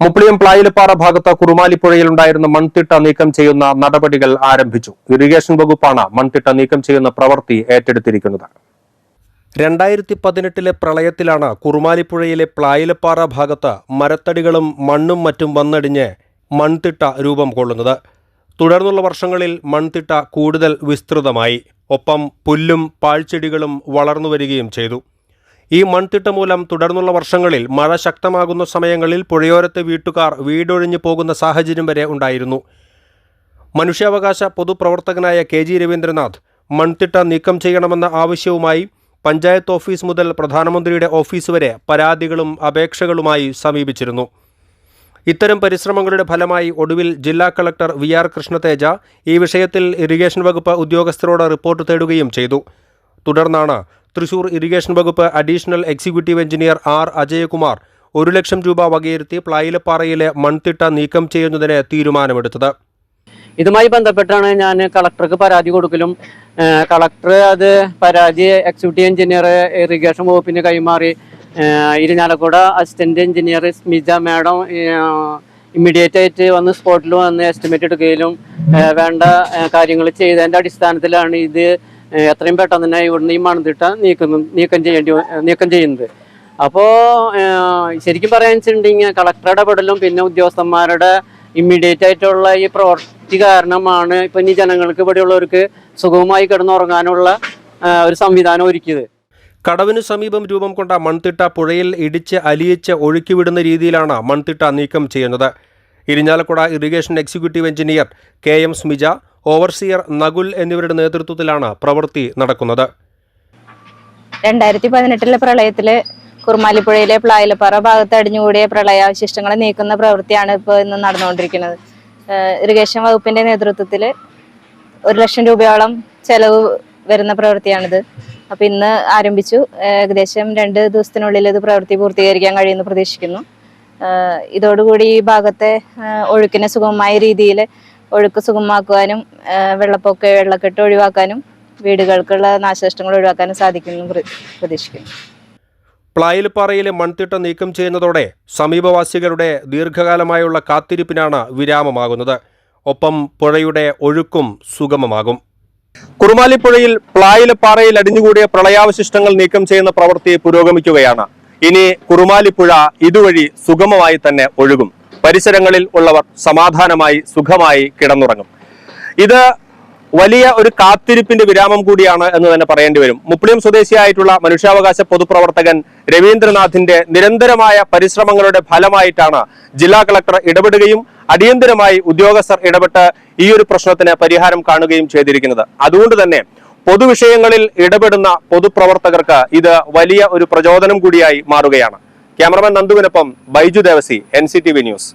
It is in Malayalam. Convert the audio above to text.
മുപ്ലിയം പ്ലായിലപ്പാറ ഭാഗത്ത് കുറുമാലിപ്പുഴയിലുണ്ടായിരുന്ന മൺതിട്ട നീക്കം ചെയ്യുന്ന നടപടികൾ ആരംഭിച്ചു. ഇറിഗേഷൻ വകുപ്പാണ് മൺതിട്ട നീക്കം ചെയ്യുന്ന പ്രവൃത്തി ഏറ്റെടുത്തിരിക്കുന്നത്. രണ്ടായിരത്തി പതിനെട്ടിലെ പ്രളയത്തിലാണ് കുറുമാലിപ്പുഴയിലെ പ്ലായിലപ്പാറ ഭാഗത്ത് മരത്തടികളും മണ്ണും മറ്റും വന്നടിഞ്ഞ് മൺതിട്ട രൂപം കൊള്ളുന്നത്. തുടർന്നുള്ള വർഷങ്ങളിൽ മൺതിട്ട കൂടുതൽ വിസ്തൃതമായി. ഒപ്പം പുല്ലും പാഴ്ചെടികളും വളർന്നു വരികയും ചെയ്തു. ഈ മൺതിട്ട മൂലം തുടർന്നുള്ള വർഷങ്ങളിൽ മഴ ശക്തമാകുന്ന സമയങ്ങളിൽ പുഴയോരത്തെ വീട്ടുകാർ വീടൊഴിഞ്ഞു പോകുന്ന സാഹചര്യം വരെ ഉണ്ടായിരുന്നു. മനുഷ്യാവകാശ പൊതുപ്രവർത്തകനായ കെ ജി രവീന്ദ്രനാഥ് മൺതിട്ട നീക്കം ചെയ്യണമെന്ന ആവശ്യവുമായി പഞ്ചായത്ത് ഓഫീസ് മുതൽ പ്രധാനമന്ത്രിയുടെ ഓഫീസ് വരെ പരാതികളും അപേക്ഷകളുമായി സമീപിച്ചിരുന്നു. ഇത്തരം പരിശ്രമങ്ങളുടെ ഫലമായി ഒടുവിൽ ജില്ലാ കളക്ടർ വി ആർ കൃഷ്ണതേജ ഈ വിഷയത്തിൽ ഇറിഗേഷൻ വകുപ്പ് ഉദ്യോഗസ്ഥരോട് റിപ്പോർട്ട് തേടുകയും ചെയ്തു. തുടർന്നാണ് തൃശൂർ ഇറിഗേഷൻ വകുപ്പ് additional executive engineer R Ajayakumar ഒരു ലക്ഷം രൂപ വകയിരുത്തി പ്ലായിലപ്പാറയിലെ മൺതിട്ട നീക്കം ചെയ്യുന്നതിന് തീരുമാനമെടുത്തത്. ഇതുമായി ബന്ധപ്പെട്ടാണ് ഞാൻ കളക്ടർക്ക് പരാതി കൊടുക്കലും. കളക്ടർ അത് പരാതി എക്സിക്യൂട്ടീവ് എഞ്ചിനീയർ ഇറിഗേഷൻ വകുപ്പിന് കൈമാറി. Irinjalakuda assistant engineer Smitha madam immediate ആയിട്ട് വന്ന് സ്പോട്ടിൽ വന്ന് എസ്റ്റിമേറ്റ് എടുക്കുകയും വേണ്ട കാര്യങ്ങൾ ചെയ്തതിന്റെ അടിസ്ഥാനത്തിലാണ് ഇത് എത്രയും പെട്ടെന്ന് തന്നെ ഇവിടുന്ന് ഈ മണത്തിട്ട നീക്കുന്നു നീക്കം ചെയ്യേണ്ടി നീക്കം ചെയ്യുന്നത്. അപ്പോൾ ശരിക്കും പറയാൻ വെച്ചിട്ടുണ്ടെങ്കിൽ കളക്ടർ ഇടപെടലും പിന്നെ ഉദ്യോഗസ്ഥന്മാരുടെ ഇമ്മീഡിയറ്റ് ആയിട്ടുള്ള ഈ പ്രവൃത്തി കാരണമാണ് ഇപ്പം ഇനി ജനങ്ങൾക്ക് ഇവിടെയുള്ളവർക്ക് സുഖമായി കിടന്നുറങ്ങാനുള്ള ഒരു സംവിധാനം ഒരുക്കിയത്. കടവിനു സമീപം രൂപം കൊണ്ട മൺതിട്ട പുഴയിൽ ഇടിച്ച് അലിയിച്ച് ഒഴുക്കിവിടുന്ന രീതിയിലാണ് മൺതിട്ട നീക്കം ചെയ്യുന്നത്. Irinjalakuda irrigation executive engineer K M Smija overseer Nakul എന്നിവരുടെ നേതൃത്വത്തിലാണ് പ്രവൃത്തി നടക്കുന്നത്. രണ്ടായിരത്തി പതിനെട്ടിലെ പ്രളയത്തിൽ കുറുമാലിപ്പുഴയിലെ പ്ലായിലപ്പാറ ഭാഗത്ത് അടിഞ്ഞുകൂടിയ പ്രളയാവശിഷ്ടങ്ങൾ നീക്കുന്ന പ്രവൃത്തിയാണ് ഇപ്പോൾ ഇന്ന് നടന്നുകൊണ്ടിരിക്കുന്നത്. ഇറിഗേഷൻ വകുപ്പിന്റെ നേതൃത്വത്തിൽ ഒരു ലക്ഷം രൂപയോളം ചെലവ് വരുന്ന പ്രവൃത്തിയാണിത്. അപ്പൊ ഇന്ന് ആരംഭിച്ചു. ഏകദേശം രണ്ട് ദിവസത്തിനുള്ളിൽ ഇത് പ്രവൃത്തി പൂർത്തീകരിക്കാൻ കഴിയുമെന്ന് പ്രതീക്ഷിക്കുന്നു. ഇതോടുകൂടി ഈ ഭാഗത്തെ ഒഴുക്കിനെ സുഗമമായ രീതിയിൽ ഒഴുക്ക് സുഗമമാക്കുവാനും വെള്ളപ്പൊക്ക വെള്ളക്കെട്ട് ഒഴിവാക്കാനും വീടുകൾക്കുള്ള നാശനഷ്ടങ്ങൾ ഒഴിവാക്കാനും സാധിക്കുമെന്ന് പ്ര- പ്രതീക്ഷിക്കുന്നു. പ്ലായിൽപ്പാറയിലെ മൺതിട്ട നീക്കം ചെയ്യുന്നതോടെ സമീപവാസികളുടെ ദീർഘകാലമായുള്ള കാത്തിരിപ്പിനാണ് വിരാമമാകുന്നത്. ഒപ്പം പുഴയുടെ ഒഴുക്കും സുഗമമാകും. കുറുമാലിപ്പുഴയിൽ പ്ലായിലപ്പാറയിൽ അടിഞ്ഞുകൂടിയ പ്രളയാവശിഷ്ടങ്ങൾ നീക്കം ചെയ്യുന്ന പ്രവൃത്തി പുരോഗമിക്കുകയാണ്. ഇനി കുറുമാലിപ്പുഴ ഇതുവഴി സുഗമമായി തന്നെ ഒഴുകും. പരിസരങ്ങളിൽ ഉള്ളവർ സമാധാനമായി സുഖമായി കിടന്നുറങ്ങും. ഇത് വലിയ ഒരു കാത്തിരിപ്പിന്റെ വിരാമം കൂടിയാണ് എന്ന് തന്നെ പറയേണ്ടി വരും. മുപ്ലിം സ്വദേശിയായിട്ടുള്ള മനുഷ്യാവകാശ പൊതുപ്രവർത്തകൻ രവീന്ദ്രനാഥിന്റെ നിരന്തരമായ പരിശ്രമങ്ങളുടെ ഫലമായിട്ടാണ് ജില്ലാ കളക്ടർ ഇടപെടുകയും അടിയന്തരമായി ഉദ്യോഗസ്ഥർ ഇടപെട്ട് ഈ ഒരു പ്രശ്നത്തിന് പരിഹാരം കാണുകയും ചെയ്തിരിക്കുന്നത്. അതുകൊണ്ട് തന്നെ പൊതുവിഷയങ്ങളിൽ ഇടപെടുന്ന പൊതുപ്രവർത്തകർക്ക് ഇത് വലിയ ഒരു പ്രചോദനം കൂടിയായി മാറുകയാണ്. ക്യാമറമാൻ നന്ദുവിനൊപ്പം ബൈജു ദേവസി എൻ ന്യൂസ്.